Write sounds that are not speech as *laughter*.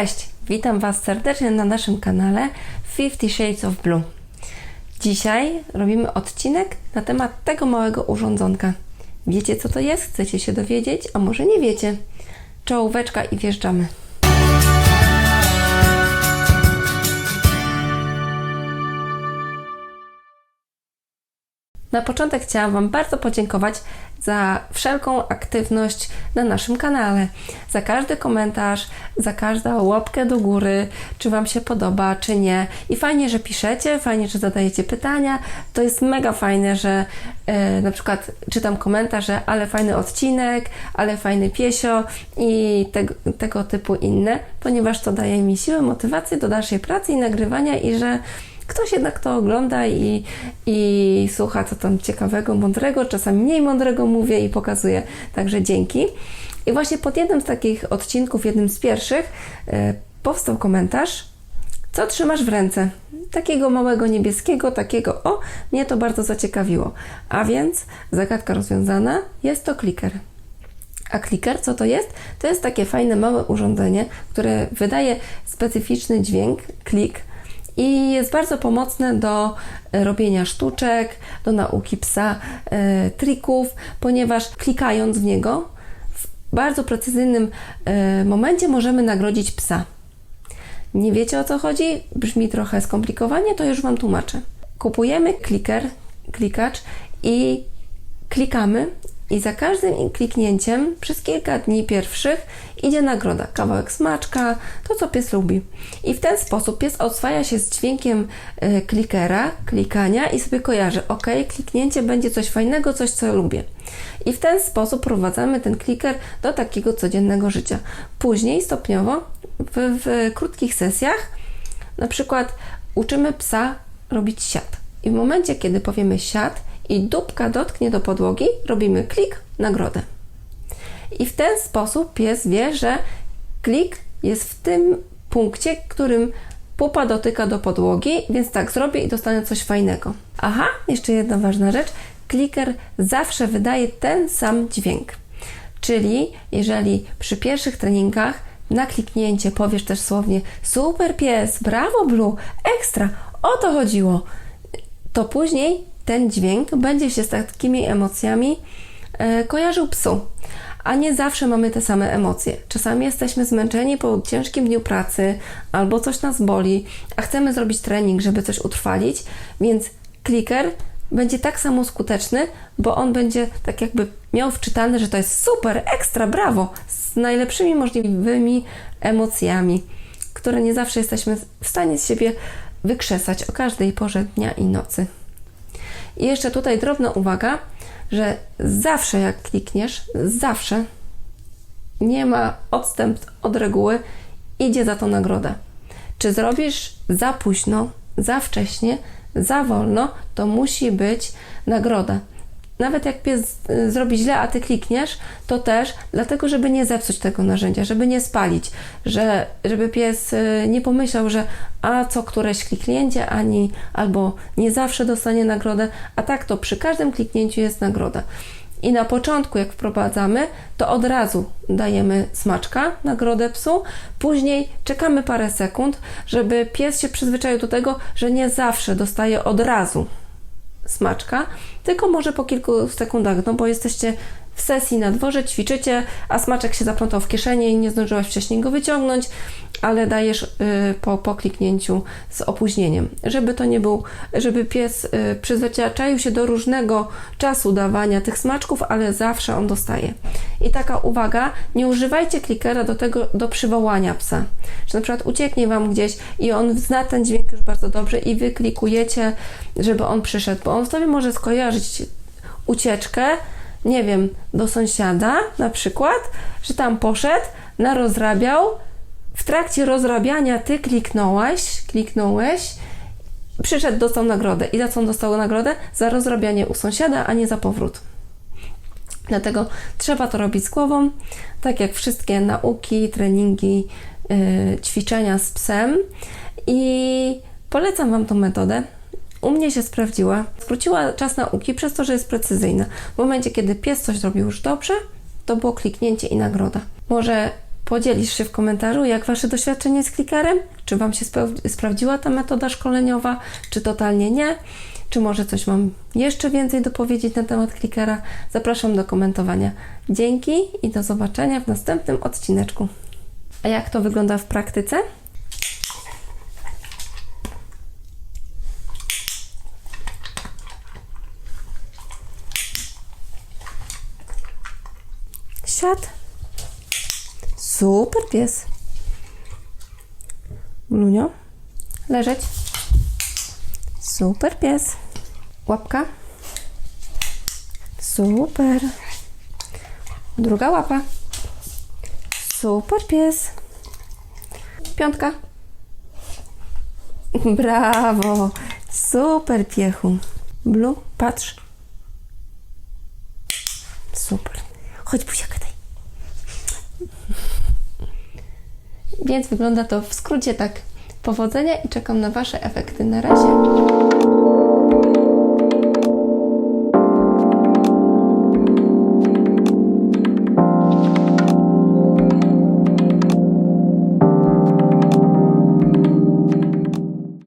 Cześć! Witam Was serdecznie na naszym kanale Fifty Shades of Blue. Dzisiaj robimy odcinek na temat tego małego urządzonka. Wiecie co to jest? Chcecie się dowiedzieć? A może nie wiecie? Czołóweczka i wjeżdżamy. Na początek chciałam Wam bardzo podziękować za wszelką aktywność na naszym kanale, za każdy komentarz, za każdą łapkę do góry, czy Wam się podoba, czy nie. I fajnie, że piszecie, fajnie, że zadajecie pytania. To jest mega fajne, że e, na przykład czytam komentarz, że ale fajny odcinek, ale fajny piesio i te, tego typu inne, ponieważ to daje mi siłę, motywację do dalszej pracy i nagrywania i że ktoś jednak to ogląda i, i słucha, co tam ciekawego, mądrego, czasami mniej mądrego mówię i pokazuje. Także dzięki. I właśnie pod jednym z takich odcinków, jednym z pierwszych, e, powstał komentarz, co trzymasz w ręce? Takiego małego niebieskiego, takiego, o, mnie to bardzo zaciekawiło. A więc zagadka rozwiązana, jest to kliker. A kliker, co to jest? To jest takie fajne małe urządzenie, które wydaje specyficzny dźwięk, klik, i jest bardzo pomocne do e, robienia sztuczek, do nauki psa e, trików, ponieważ klikając w niego w bardzo precyzyjnym e, momencie możemy nagrodzić psa. Nie wiecie o co chodzi? Brzmi trochę skomplikowanie, to już Wam tłumaczę. Kupujemy kliker, klikacz i klikamy i za każdym kliknięciem przez kilka dni pierwszych idzie nagroda, kawałek smaczka, to co pies lubi. I w ten sposób pies oswaja się z dźwiękiem y, klikera, klikania i sobie kojarzy, ok, kliknięcie będzie coś fajnego, coś co lubię. I w ten sposób prowadzamy ten kliker do takiego codziennego życia. Później stopniowo w, w krótkich sesjach na przykład uczymy psa robić siat. I w momencie, kiedy powiemy siat, i dupka dotknie do podłogi, robimy klik, nagrodę. I w ten sposób pies wie, że klik jest w tym punkcie, którym pupa dotyka do podłogi, więc tak zrobię i dostanę coś fajnego. Aha, jeszcze jedna ważna rzecz. Kliker zawsze wydaje ten sam dźwięk. Czyli jeżeli przy pierwszych treningach na kliknięcie powiesz też słownie super pies, brawo Blue, ekstra, o to chodziło, to później ten dźwięk będzie się z takimi emocjami e, kojarzył psu. A nie zawsze mamy te same emocje. Czasami jesteśmy zmęczeni po ciężkim dniu pracy albo coś nas boli, a chcemy zrobić trening, żeby coś utrwalić, więc kliker będzie tak samo skuteczny, bo on będzie tak jakby miał wczytane, że to jest super, ekstra, brawo, z najlepszymi możliwymi emocjami, które nie zawsze jesteśmy w stanie z siebie wykrzesać o każdej porze dnia i nocy. I jeszcze tutaj drobna uwaga, że zawsze jak klikniesz, zawsze nie ma odstęp od reguły, idzie za to nagroda. Czy zrobisz za późno, za wcześnie, za wolno, to musi być nagroda nawet jak pies y, zrobi źle, a ty klikniesz, to też dlatego, żeby nie zepsuć tego narzędzia, żeby nie spalić, że, żeby pies y, nie pomyślał, że a co któreś kliknięcie, ani albo nie zawsze dostanie nagrodę, a tak to przy każdym kliknięciu jest nagroda. I na początku, jak wprowadzamy, to od razu dajemy smaczka, nagrodę psu, później czekamy parę sekund, żeby pies się przyzwyczaił do tego, że nie zawsze dostaje od razu smaczka, tylko może po kilku sekundach, no bo jesteście w sesji na dworze, ćwiczycie, a smaczek się zaplątał w kieszeni i nie zdążyłaś wcześniej go wyciągnąć, ale dajesz y, po, po kliknięciu z opóźnieniem. Żeby to nie był, żeby pies y, przyzwyczaił się do różnego czasu dawania tych smaczków, ale zawsze on dostaje. I taka uwaga, nie używajcie klikera do tego, do przywołania psa. Że na przykład ucieknie Wam gdzieś i on zna ten dźwięk już bardzo dobrze i Wy klikujecie, żeby on przyszedł, bo on sobie może skojarzyć ucieczkę, nie wiem, do sąsiada na przykład, że tam poszedł, narozrabiał, w trakcie rozrabiania ty kliknąłeś, kliknąłeś, przyszedł, dostał nagrodę. I za co dostał nagrodę? Za rozrabianie u sąsiada, a nie za powrót. Dlatego trzeba to robić z głową, tak jak wszystkie nauki, treningi, yy, ćwiczenia z psem. I polecam Wam tą metodę. U mnie się sprawdziła. Skróciła czas nauki przez to, że jest precyzyjna. W momencie, kiedy pies coś zrobił już dobrze, to było kliknięcie i nagroda. Może podzielisz się w komentarzu, jak Wasze doświadczenie z klikerem? Czy Wam się sprawdziła ta metoda szkoleniowa, czy totalnie nie? Czy może coś mam jeszcze więcej dopowiedzieć na temat klikera? Zapraszam do komentowania. Dzięki i do zobaczenia w następnym odcineczku. A jak to wygląda w praktyce? Siad. Super pies. Lunio. Leżeć. Super pies. Łapka. Super. Druga łapa. Super pies. Piątka. *laughs* Brawo. Super piechu. Blue, patrz. Super. Chodź, buziaka. Więc wygląda to w skrócie tak. Powodzenia i czekam na Wasze efekty. Na razie.